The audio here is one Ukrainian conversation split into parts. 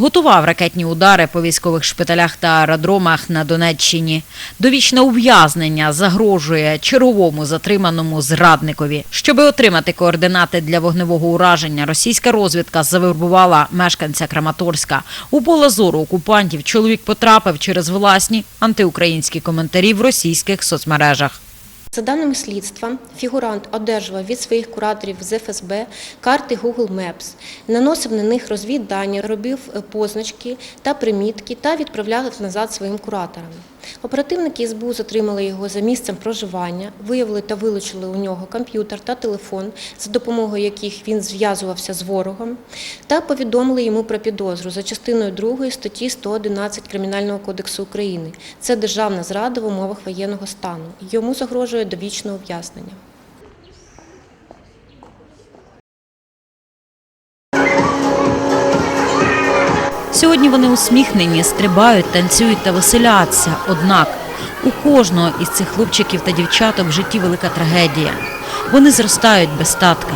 Готував ракетні удари по військових шпиталях та аеродромах на Донеччині. Довічне ув'язнення загрожує черговому затриманому зрадникові. Щоби отримати координати для вогневого ураження, російська розвідка завербувала мешканця Краматорська. У поле зору окупантів чоловік потрапив через власні антиукраїнські коментарі в російських соцмережах. За даними слідства, фігурант одержував від своїх кураторів з ФСБ карти Google Maps, наносив на них розвіддані, робив позначки та примітки та відправляв назад своїм кураторам. Оперативники СБУ затримали його за місцем проживання, виявили та вилучили у нього комп'ютер та телефон, за допомогою яких він зв'язувався з ворогом, та повідомили йому про підозру за частиною 2 статті 111 Кримінального кодексу України. Це державна зрада в умовах воєнного стану. Йому загрожує довічне ув'язнення. Сьогодні вони усміхнені, стрибають, танцюють та веселяться. Однак у кожного із цих хлопчиків та дівчаток в житті велика трагедія. Вони зростають без татка.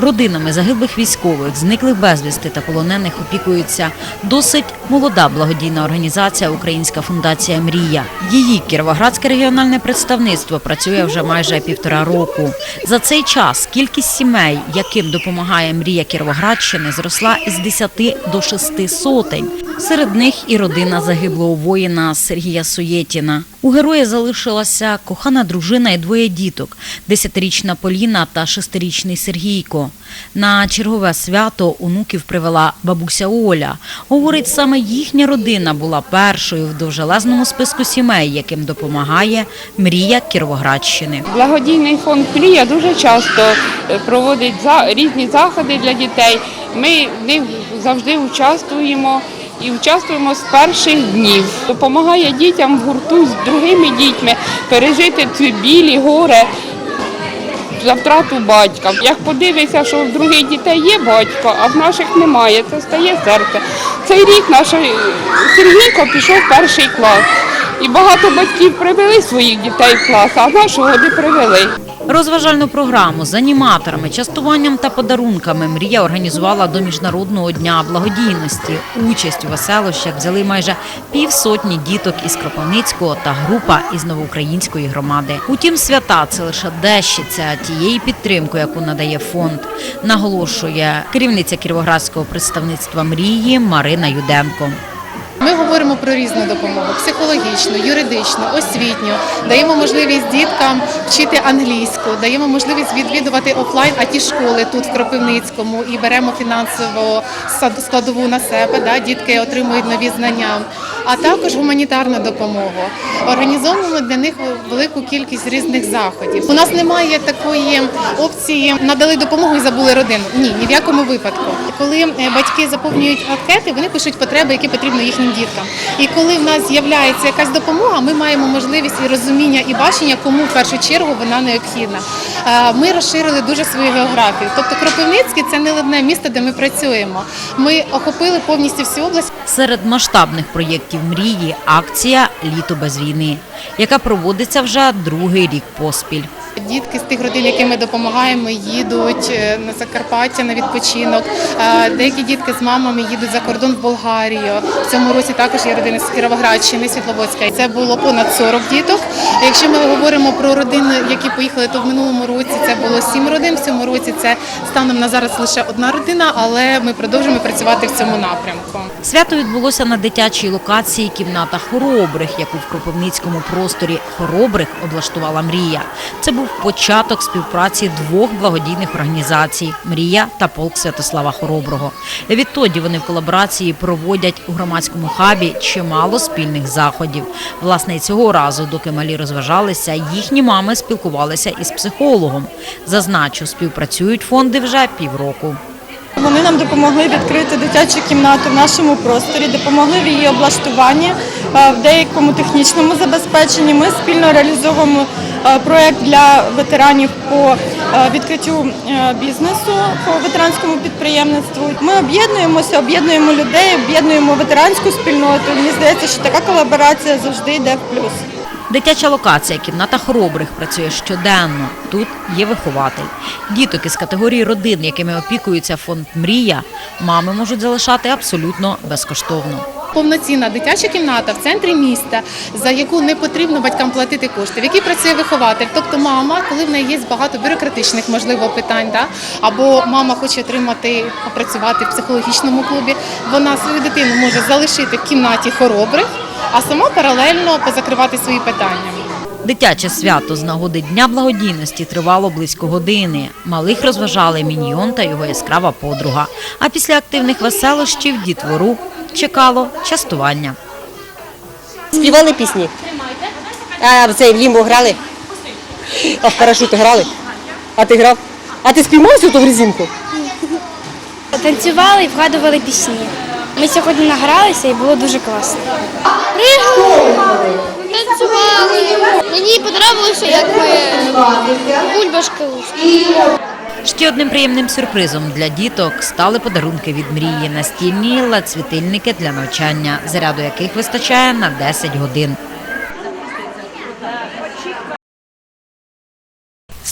Родинами загиблих військових, зниклих безвісти та полонених опікується досить молода благодійна організація Українська фундація Мрія. Її кіровоградське регіональне представництво працює вже майже півтора року. За цей час кількість сімей, яким допомагає мрія Кіровоградщини, зросла із 10 до 6 сотень. Серед них і родина загиблого воїна Сергія Суєтіна. У героя залишилася кохана дружина і двоє діток: десятирічна Поліна та шестирічний Сергійко. На чергове свято онуків привела бабуся Оля. Говорить, саме їхня родина була першою в довжелезному списку сімей, яким допомагає мрія Кіровоградщини. Благодійний фонд Мрія дуже часто е, проводить різні заходи для дітей. Ми в них завжди участвуємо і участвуємо з перших днів. Допомагає дітям в гурту з другими дітьми пережити ці білі горе за втрату батька. Як подивишся, що в других дітей є батько, а в наших немає, це стає серце. Цей рік наш е, Сергійко пішов в перший клас. І багато батьків привели своїх дітей в клас, а нашого не привели. Розважальну програму з аніматорами, частуванням та подарунками мрія організувала до міжнародного дня благодійності. Участь у веселощах взяли майже півсотні діток із Кропивницького та група із новоукраїнської громади. Утім, свята це лише дещиця тієї підтримки, яку надає фонд. Наголошує керівниця кіровоградського представництва мрії Марина Юденко. Ми говоримо про різну допомогу психологічну, юридичну, освітню. Даємо можливість діткам вчити англійську, даємо можливість відвідувати офлайн аті школи тут в Кропивницькому і беремо фінансову сад- складову на себе. Да, дітки отримують нові знання, а також гуманітарну допомогу. Організовуємо для них велику кількість різних заходів. У нас немає такої опції надали допомогу і забули родину. Ні, ні в якому випадку. Коли е, батьки заповнюють анкети, вони пишуть потреби, які потрібні їхнім діткам. І коли в нас з'являється якась допомога, ми маємо можливість і розуміння і бачення, кому в першу чергу вона необхідна. Е, Ми розширили дуже свою географію. Тобто Кропивницький це не одне місто, де ми працюємо. Ми охопили повністю всю область. Серед масштабних проєктів мрії акція Літо без війни, яка проводиться вже другий рік поспіль. Дітки з тих родин, яким ми допомагаємо, їдуть е, на Закарпаття на відпочинок. Е, Деякі дітки з мамами їдуть за кордон в Болгарію. В цьому році також є родини з Кіровоградщини, Світловодська. Це було понад 40 діток. Якщо ми говоримо про родини, які поїхали, то в минулому році це було 7 родин. В цьому році це станом на зараз лише одна родина, але ми продовжуємо працювати в цьому напрямку. Свято відбулося на дитячій локації кімната хоробрих, яку в Кропивницькому просторі хоробрих облаштувала мрія. Це був початок співпраці двох благодійних організацій Мрія та полк Святослава Хороброго. Відтоді вони в колаборації проводять у громадському хабі чимало спільних заходів. Власне, цього разу, доки малі розважалися, їхні мами спілкувалися із психологом. Зазначу, співпрацюють фонди вже півроку. Вони нам допомогли відкрити дитячу кімнату в нашому просторі, допомогли в її облаштуванні, е, в деякому технічному забезпеченні. Ми спільно реалізовуємо проект для ветеранів по е, відкриттю е, бізнесу по ветеранському підприємництву. Ми об'єднуємося, об'єднуємо людей, об'єднуємо ветеранську спільноту. Мені здається, що така колаборація завжди йде в плюс. Дитяча локація кімната хоробрих працює щоденно. Тут є вихователь. Діток із категорії родин, якими опікується фонд Мрія, мами можуть залишати абсолютно безкоштовно. Повноцінна дитяча кімната в центрі міста, за яку не потрібно батькам платити кошти, в якій працює вихователь. Тобто мама, коли в неї є багато бюрократичних можливо питань, да? або мама хоче отримати попрацювати в психологічному клубі, вона свою дитину може залишити в кімнаті хоробрих, а сама паралельно позакривати свої питання. Дитяче свято з нагоди Дня благодійності тривало близько години. Малих розважали міньйон та його яскрава подруга. А після активних веселощів дітвору чекало частування. Співали пісні. А в цей в лімбо грали. А в парашути грали. А ти грав? А ти спіймався ту в резинку? Танцювали і вгадували пісні. Ми сьогодні награлися і було дуже класно. Танцювали. Мені подобалося, як ми бульбашки Ще одним приємним сюрпризом для діток стали подарунки від мрії настільні лацвітильники для навчання, заряду яких вистачає на 10 годин.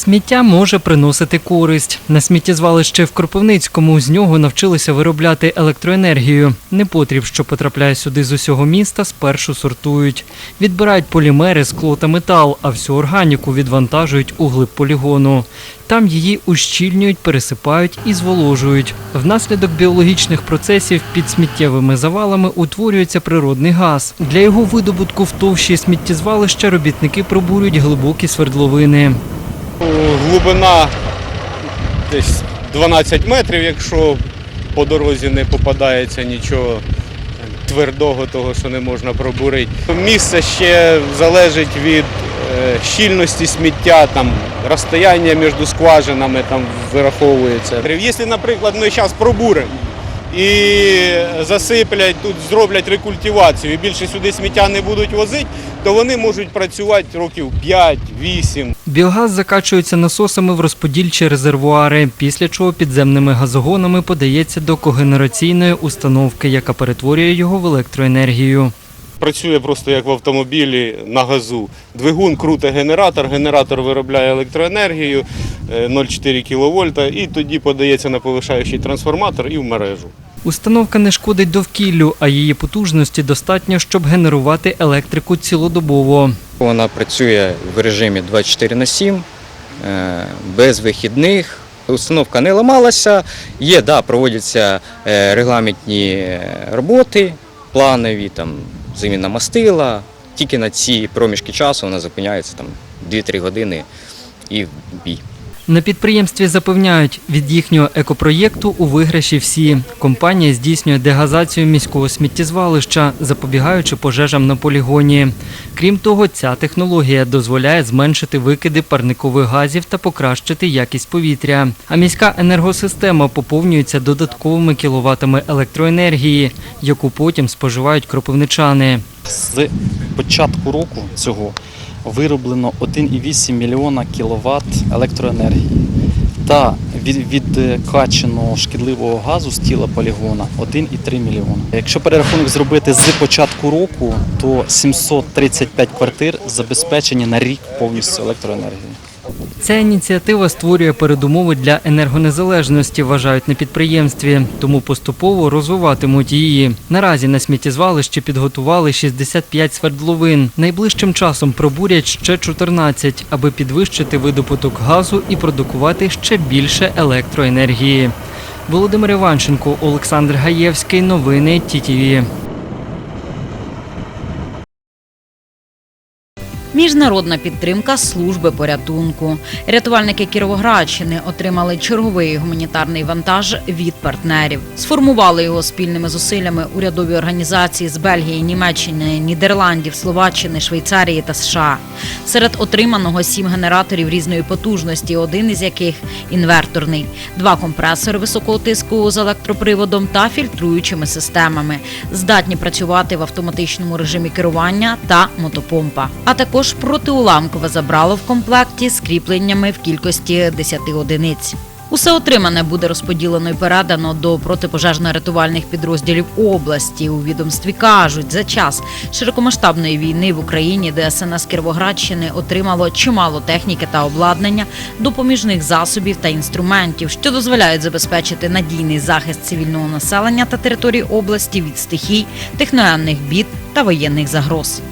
Сміття може приносити користь. На сміттєзвалище в Кропивницькому з нього навчилися виробляти електроенергію. Непотріб, що потрапляє сюди з усього міста, спершу сортують. Відбирають полімери, скло та метал, а всю органіку відвантажують у глиб полігону. Там її ущільнюють, пересипають і зволожують. Внаслідок біологічних процесів під сміттєвими завалами утворюється природний газ. Для його видобутку в товщі сміттєзвалища робітники пробурюють глибокі свердловини. Глибина десь 12 метрів, якщо по дорозі не попадається нічого твердого, того, що не можна пробурити. Місце ще залежить від е, щільності сміття, там, розстояння між скважинами там вираховується. Якщо, наприклад, ми зараз пробуримо і засиплять, тут зроблять рекультивацію і більше сюди сміття не будуть возити, то вони можуть працювати років 5-8. Біогаз закачується насосами в розподільчі резервуари, після чого підземними газогонами подається до когенераційної установки, яка перетворює його в електроенергію. Працює просто як в автомобілі на газу. Двигун круте генератор, генератор виробляє електроенергію 0,4 кВт і тоді подається на повишаючий трансформатор і в мережу. Установка не шкодить довкіллю, а її потужності достатньо, щоб генерувати електрику цілодобово. Вона працює в режимі 24 на 7, е, без вихідних. Установка не ламалася. Є, да, проводяться е, регламентні е, роботи, планові, там, заміна мастила. Тільки на ці проміжки часу вона зупиняється там 2-3 години і в бій. На підприємстві запевняють, від їхнього екопроєкту у виграші всі. Компанія здійснює дегазацію міського сміттєзвалища, запобігаючи пожежам на полігоні. Крім того, ця технологія дозволяє зменшити викиди парникових газів та покращити якість повітря. А міська енергосистема поповнюється додатковими кіловатами електроенергії, яку потім споживають кропивничани. З початку року цього вироблено 1,8 мільйона кВт електроенергії та від- відкачано шкідливого газу з тіла полігона 1,3 мільйона. Якщо перерахунок зробити з початку року, то 735 квартир забезпечені на рік повністю електроенергією. Ця ініціатива створює передумови для енергонезалежності, вважають на підприємстві, тому поступово розвиватимуть її. Наразі на сміттєзвалищі підготували 65 свердловин. Найближчим часом пробурять ще 14, аби підвищити видобуток газу і продукувати ще більше електроенергії. Володимир Іванченко, Олександр Гаєвський. Новини ТІТІВІ. Міжнародна підтримка служби порятунку. Рятувальники Кіровоградщини отримали черговий гуманітарний вантаж від партнерів. Сформували його спільними зусиллями урядові організації з Бельгії, Німеччини, Нідерландів, Словаччини, Швейцарії та США. Серед отриманого сім генераторів різної потужності, один із яких інверторний, два компресори високого тиску з електроприводом та фільтруючими системами, здатні працювати в автоматичному режимі керування та мотопомпа. А також протиуламкове забрало в комплекті з кріпленнями в кількості 10 одиниць. Усе отримане буде розподілено і передано до протипожежно-рятувальних підрозділів області. У відомстві кажуть, за час широкомасштабної війни в Україні ДСНС Кіровоградщини отримало чимало техніки та обладнання, допоміжних засобів та інструментів, що дозволяють забезпечити надійний захист цивільного населення та території області від стихій, техногенних бід та воєнних загроз.